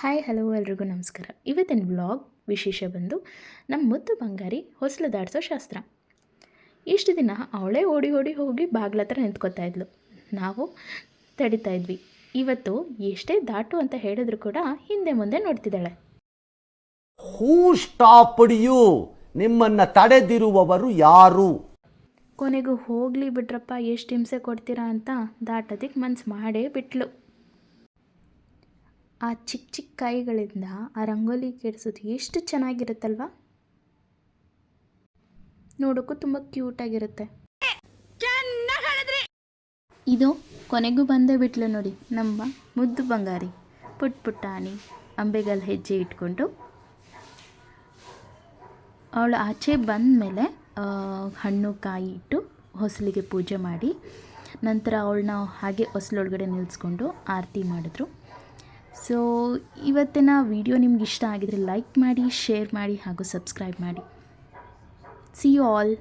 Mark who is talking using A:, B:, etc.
A: Hi hello ಎಲ್ರಿಗೂ ನಮಸ್ಕಾರ. ಇವತ್ತಿನ ಬ್ಲಾಗ್ ವಿಶೇಷ ಬಂದು ನಮ್ಮ ಮುದ್ದು ಬಂಗಾರಿ ಹೊಸಲು ದಾಟಿಸೋ ಶಾಸ್ತ್ರ. ಇಷ್ಟು ದಿನ ಅವಳೇ ಓಡಿ ಓಡಿ ಹೋಗಿ ಬಾಗ್ಲ ಹತ್ರ ನಿಂತ್ಕೋತಾ ಇದ್ಲು. ನಾವು ತಡಿತಾ ಇದ್ವಿ. ಇವತ್ತು ಎಷ್ಟೇ ದಾಟು ಅಂತ ಹೇಳಿದ್ರು ಕೂಡ ಹಿಂದೆ ಮುಂದೆ ನೋಡ್ತಿದ್ದಾಳೆ.
B: ಹೂ ಸ್ಟಾಪ್ಡ್ ಯು ನಿಮ್ಮನ್ನ ತಡೆದಿರುವವರು ಯಾರು?
A: ಕೊನೆಗೂ ಹೋಗಲಿ ಬಿಟ್ರಪ್ಪ ಎಷ್ಟು ಹಿಂಸೆ ಕೊಡ್ತೀರಾ ಅಂತ ದಾಟೋದಕ್ಕೆ ಮನ್ಸು ಮಾಡೇ ಬಿಟ್ಲು. ಆ ಚಿಕ್ಕ ಚಿಕ್ಕ ಕೈಗಳಿಂದ ಆ ರಂಗೋಲಿ ಕೆಡಿಸೋದು ಎಷ್ಟು ಚೆನ್ನಾಗಿರುತ್ತಲ್ವ? ನೋಡೋಕ್ಕೂ ತುಂಬ ಕ್ಯೂಟಾಗಿರುತ್ತೆ ಇದು ಕೊನೆಗೂ ಬಂದೇ ಬಿಟ್ಲು ನೋಡಿ, ನಮ್ಮ ಮುದ್ದು ಬಂಗಾರಿ, ಪುಟ್ ಪುಟ್ಟಾಣಿ, ಅಂಬೆಗಲ್ ಹೆಜ್ಜೆ ಇಟ್ಕೊಂಡು. ಅವಳು ಆಚೆ ಬಂದ ಮೇಲೆ ಹಣ್ಣು ಕಾಯಿ ಇಟ್ಟು ಹೊಸಲಿಗೆ ಪೂಜೆ ಮಾಡಿ, ನಂತರ ಅವಳನ್ನ ಹಾಗೆ ಹೊಸಲೊಳಗಡೆ ನಿಲ್ಲಿಸ್ಕೊಂಡು ಆರತಿ ಮಾಡಿದ್ರು. ಸೊ, ಇವತ್ತಿನ ವಿಡಿಯೋ ನಿಮ್ಗೆ ಇಷ್ಟ ಆಗಿದ್ರೆ ಲೈಕ್ ಮಾಡಿ ಶೇರ್ ಮಾಡಿ ಹಾಗೂ ಸಬ್ಸ್ಕ್ರೈಬ್ ಮಾಡಿ. C you all